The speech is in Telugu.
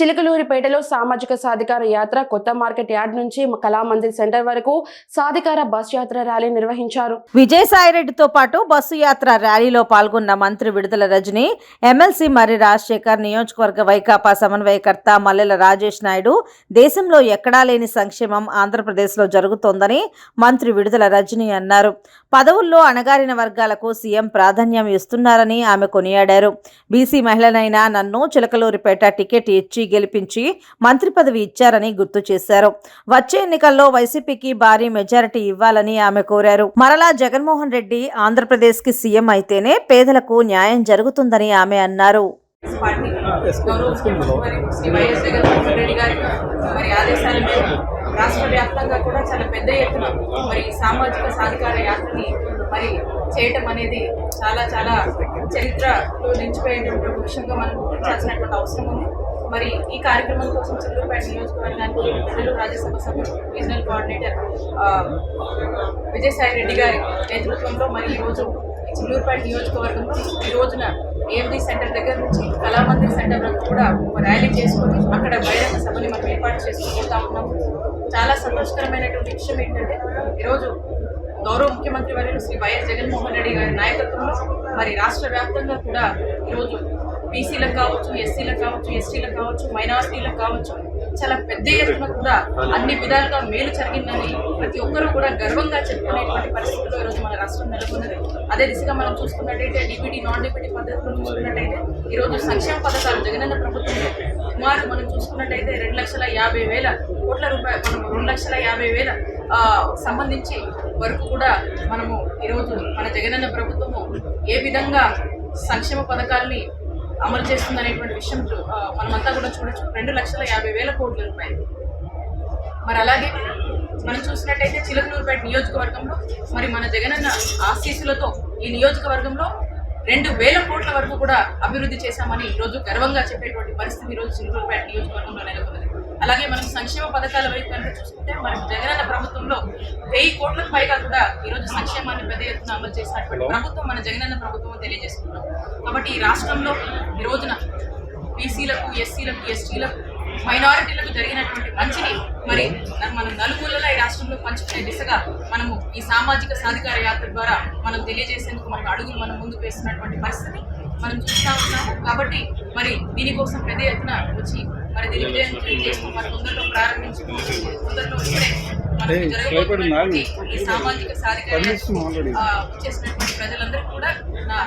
చిలకలూరిపేటలో సామాజిక సాధికార యాత్ర కొత్త మార్కెట్ యార్డ్ నుంచి కళామందిర్ సెంటర్ వరకు సాధికార బస్ యాత్ర ర్యాలీ నిర్వహించారు. విజయసాయిరెడ్డితో పాటు బస్సు యాత్ర ర్యాలీలో పాల్గొన్న మంత్రి విడుదల రజని ఎమ్మెల్సీ మర్రి రాజశేఖర్ నియోజకవర్గ వైకాపా సమన్వయకర్త మల్లెల రాజేష్ నాయుడు దేశంలో ఎక్కడా లేని సంక్షేమం ఆంధ్రప్రదేశ్లో జరుగుతోందని మంత్రి విడుదల రజని అన్నారు. పదవుల్లో అణగారిన వర్గాలకు సీఎం ప్రాధాన్యం ఇస్తున్నారని ఆమె కొనియాడారు. బీసీ మహిళనైనా నన్ను చిలకలూరిపేట టికెట్ ఇచ్చి గెలిపించి మంత్రి పదవి ఇచ్చారని గుర్తు చేశారు. వచ్చే ఎన్నికల్లో వైసీపీకి భారీ మెజారిటీ ఇవ్వాలని ఆమె కోరారు. మరలా జగన్మోహన్ రెడ్డి ఆంధ్రప్రదేశ్కి సీఎం అయితేనే పేదలకు న్యాయం జరుగుతుందని ఆమె అన్నారు. రాష్ట్ర వ్యాప్తంగా కూడా చాలా పెద్ద ఎత్తున మరి సామాజిక సాధికార యాత్రని మరి చేయటం అనేది చాలా చాలా చరిత్రలో నిలిచిపోయేటువంటి ఒక విషయంగా మనం గుర్తించాల్సినటువంటి అవసరం ఉంది. మరి ఈ కార్యక్రమం కోసం చిల్లూరుపేట నియోజకవర్గానికి ప్రజలు రాజ్యసభ సభ్యులు రీజనల్ కోఆర్డినేటర్ విజయసాయి రెడ్డి గారి నేతృత్వంలో మరి ఈరోజు ఈ చిల్లూరుపేట నియోజకవర్గంలో ఈ రోజున ఏఎండి సెంటర్ దగ్గర నుంచి కళామందిర్ సెంటర్ వరకు కూడా ఒక ర్యాలీ చేసుకొని అక్కడ బహిరంగ సభని మనం ఏర్పాటు చేసుకుంటా ఉన్నాము. చాలా సంతోషకరమైనటువంటి విషయం ఏంటంటే ఈరోజు గౌరవ ముఖ్యమంత్రి వర్యులు శ్రీ వైఎస్ జగన్మోహన్ రెడ్డి గారి నాయకత్వంలో మరి రాష్ట్ర వ్యాప్తంగా కూడా ఈరోజు బీసీలకు కావచ్చు ఎస్సీలకు కావచ్చు ఎస్టీలకు కావచ్చు మైనారిటీలకు కావచ్చు చాలా పెద్ద ఎత్తున కూడా అన్ని విధాలుగా మేలు జరిగిందని ప్రతి ఒక్కరూ కూడా గర్వంగా చెప్పుకునేటువంటి పరిస్థితుల్లో ఈరోజు మన రాష్ట్రం నెలకొన్నది. అదే దిశగా మనం చూసుకున్నట్టయితే డిబిటీ నాన్ డిబిటీ పద్ధతిలో చూసుకున్నట్టయితే ఈరోజు సంక్షేమ పథకాలు జగనన్న ప్రభుత్వంలో సుమారు మనం చూసుకున్నట్టయితే రెండు లక్షల యాభై వేల కోట్ల రూపాయలు మనం రెండు లక్షల యాభై వేల ఆ, సంబంధించి వరకు కూడా మనము ఈరోజు మన జగనన్న ప్రభుత్వము ఏ విధంగా సంక్షేమ పథకాల్ని అమలు చేస్తుందనేటువంటి విషయం చూ- మనమంతా కూడా చూడొచ్చు. రెండు లక్షల యాభై వేల కోట్ల రూపాయలు. మరి అలాగే మనం చూసినట్టయితే చిలకలూరుపేట నియోజకవర్గంలో మరి మన జగనన్న ఆశీస్సులతో ఈ నియోజకవర్గంలో రెండు వేల కోట్ల వరకు కూడా అభివృద్ధి చేశామని ఈరోజు గర్వంగా చెప్పేటువంటి పరిస్థితి ఈరోజు చిలకలూరుపేట నియోజకవర్గంలో నెలకొన్నది అలాగే మనం సంక్షేమ పథకాల వైపు కనుక చూసుకుంటే మరి వెయ్యి కోట్లకు పైగా కూడా ఈరోజు సంక్షేమాన్ని పెద్ద ఎత్తున అమలు చేసినటువంటి ప్రభుత్వం మన జగనన్న ప్రభుత్వం తెలియజేసుకున్నాం కాబట్టి ఈ రాష్ట్రంలో ఈ రోజున బీసీలకు ఎస్సీలకు ఎస్టీలకు మైనారిటీలకు జరిగినటువంటి మంచిని మరి మనం నలుమూలలా ఈ రాష్ట్రంలో పంచుకునే దిశగా మనము ఈ సామాజిక సాధికార యాత్ర ద్వారా మనం తెలియజేసేందుకు మనకు అడుగులు మనం ముందుకు వేస్తున్నటువంటి పరిస్థితి మనం చూస్తూ ఉన్నాము. కాబట్టి మరి దీనికోసం పెద్ద ఎత్తున వచ్చి మరి దీని విజయం చేస్తూ మరి తొందరలో ప్రారంభించి తొందరలో ఇప్పుడే ఈ సామాజిక ఆ, చేసినటువంటి ప్రజలందరికీ కూడా నా